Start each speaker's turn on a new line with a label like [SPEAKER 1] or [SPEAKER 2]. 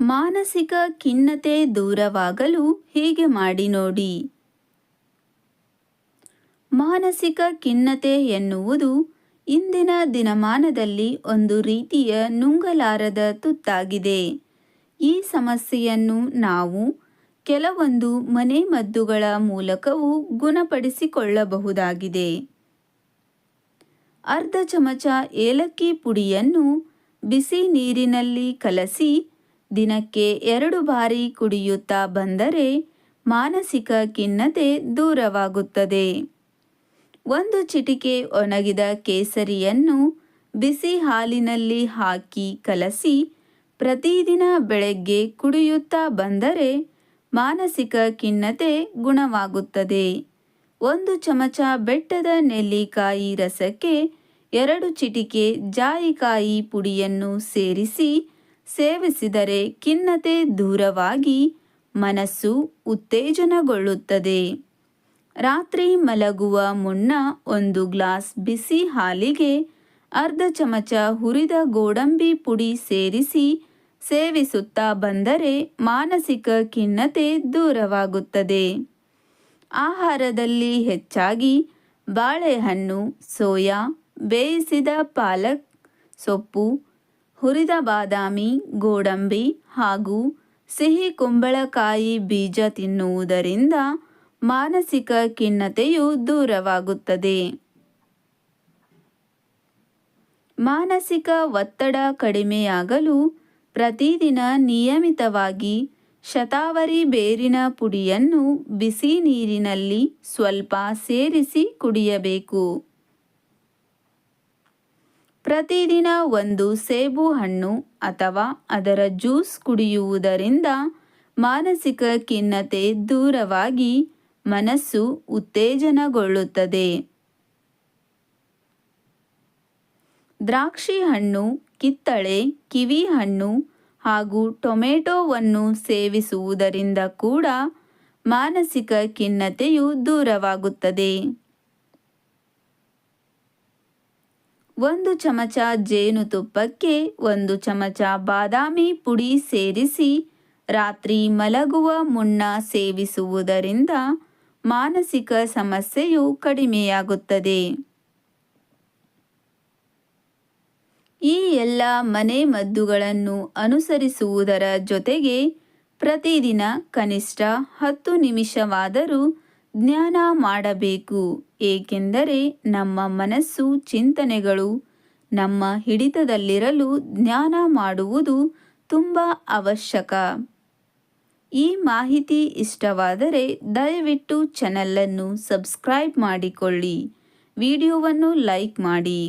[SPEAKER 1] ಮಾನಸಿಕ ಖಿನ್ನತೆ ದೂರವಾಗಲು ಹೀಗೆ ಮಾಡಿ ನೋಡಿ? ಮಾನಸಿಕ ಖಿನ್ನತೆ ಎನ್ನುವುದು ಇಂದಿನ ದಿನಮಾನದಲ್ಲಿ ಒಂದು ರೀತಿಯ ನುಂಗಲಾರದ ತುತ್ತಾಗಿದೆ. ಈ ಸಮಸ್ಯೆಯನ್ನು ನಾವು ಕೆಲವೊಂದು ಮನೆಮದ್ದುಗಳ ಮೂಲಕವೂ ಗುಣಪಡಿಸಿಕೊಳ್ಳಬಹುದಾಗಿದೆ. ಅರ್ಧ ಚಮಚ ಏಲಕ್ಕಿ ಪುಡಿಯನ್ನು ಬಿಸಿ ನೀರಿನಲ್ಲಿ ಕಲಸಿ ದಿನಕ್ಕೆ ಎರಡು ಬಾರಿ ಕುಡಿಯುತ್ತಾ ಬಂದರೆ ಮಾನಸಿಕ ಖಿನ್ನತೆ ದೂರವಾಗುತ್ತದೆ. ಒಂದು ಚಿಟಿಕೆ ಒಣಗಿದ ಕೇಸರಿಯನ್ನು ಬಿಸಿ ಹಾಲಿನಲ್ಲಿ ಹಾಕಿ ಕಲಸಿ ಪ್ರತಿದಿನ ಬೆಳಗ್ಗೆ ಕುಡಿಯುತ್ತಾ ಬಂದರೆ ಮಾನಸಿಕ ಖಿನ್ನತೆ ಗುಣವಾಗುತ್ತದೆ. ಒಂದು ಚಮಚ ಬೆಟ್ಟದ ನೆಲ್ಲಿಕಾಯಿ ರಸಕ್ಕೆ ಎರಡು ಚಿಟಿಕೆ ಜಾಯಿಕಾಯಿ ಪುಡಿಯನ್ನು ಸೇರಿಸಿ ಸೇವಿಸಿದರೆ ಖಿನ್ನತೆ ದೂರವಾಗಿ ಮನಸ್ಸು ಉತ್ತೇಜನಗೊಳ್ಳುತ್ತದೆ. ರಾತ್ರಿ ಮಲಗುವ ಮುನ್ನ ಒಂದು ಗ್ಲಾಸ್ ಬಿಸಿ ಹಾಲಿಗೆ ಅರ್ಧ ಚಮಚ ಹುರಿದ ಗೋಡಂಬಿ ಪುಡಿ ಸೇರಿಸಿ ಸೇವಿಸುತ್ತಾ ಬಂದರೆ ಮಾನಸಿಕ ಖಿನ್ನತೆ ದೂರವಾಗುತ್ತದೆ. ಆಹಾರದಲ್ಲಿ ಹೆಚ್ಚಾಗಿ ಬಾಳೆಹಣ್ಣು, ಸೋಯಾ, ಬೇಯಿಸಿದ ಪಾಲಕ್, ಸೊಪ್ಪು ಹುರಿದ ಬಾದಾಮಿ, ಗೋಡಂಬಿ ಹಾಗೂ ಸಿಹಿ ಕುಂಬಳಕಾಯಿ ಬೀಜ ತಿನ್ನುವುದರಿಂದ ಮಾನಸಿಕ ಖಿನ್ನತೆಯು ದೂರವಾಗುತ್ತದೆ. ಮಾನಸಿಕ ಒತ್ತಡ ಕಡಿಮೆಯಾಗಲು ಪ್ರತಿದಿನ ನಿಯಮಿತವಾಗಿ ಶತಾವರಿ ಬೇರಿನ ಪುಡಿಯನ್ನು ಬಿಸಿ ನೀರಿನಲ್ಲಿ ಸ್ವಲ್ಪ ಸೇರಿಸಿ ಕುಡಿಯಬೇಕು. ಪ್ರತಿದಿನ ಒಂದು ಸೇಬು ಹಣ್ಣು ಅಥವಾ ಅದರ ಜ್ಯೂಸ್ ಕುಡಿಯುವುದರಿಂದ ಮಾನಸಿಕ ಖಿನ್ನತೆ ದೂರವಾಗಿ ಮನಸ್ಸು ಉತ್ತೇಜನಗೊಳ್ಳುತ್ತದೆ. ದ್ರಾಕ್ಷಿ ಹಣ್ಣು, ಕಿತ್ತಳೆ, ಕಿವಿ ಹಣ್ಣು ಹಾಗೂ ಟೊಮೆಟೊವನ್ನು ಸೇವಿಸುವುದರಿಂದ ಕೂಡ ಮಾನಸಿಕ ಖಿನ್ನತೆಯು ದೂರವಾಗುತ್ತದೆ. ಒಂದು ಚಮಚ ಜೇನುತುಪ್ಪಕ್ಕೆ ಒಂದು ಚಮಚ ಬಾದಾಮಿ ಪುಡಿ ಸೇರಿಸಿ ರಾತ್ರಿ ಮಲಗುವ ಮುನ್ನ ಸೇವಿಸುವುದರಿಂದ ಮಾನಸಿಕ ಸಮಸ್ಯೆಯು ಕಡಿಮೆಯಾಗುತ್ತದೆ. ಈ ಎಲ್ಲ ಮನೆ ಮದ್ದುಗಳನ್ನು ಅನುಸರಿಸುವುದರ ಜೊತೆಗೆ ಪ್ರತಿದಿನ ಕನಿಷ್ಠ ಹತ್ತು ನಿಮಿಷವಾದರೂ ಜ್ಞಾನ ಮಾಡಬೇಕು. ಏಕೆಂದರೆ ನಮ್ಮ ಮನಸ್ಸು ಚಿಂತನೆಗಳು, ನಮ್ಮ ಹಿಡಿತದಲ್ಲಿರಲು ಧ್ಯಾನ ಮಾಡುವುದು ತುಂಬ ಅವಶ್ಯಕ. ಈ ಮಾಹಿತಿ ಇಷ್ಟವಾದರೆ ದಯವಿಟ್ಟು ಚಾನಲನ್ನು ಸಬ್ಸ್ಕ್ರೈಬ್ ಮಾಡಿಕೊಳ್ಳಿ. ವಿಡಿಯೋವನ್ನು ಲೈಕ್ ಮಾಡಿ.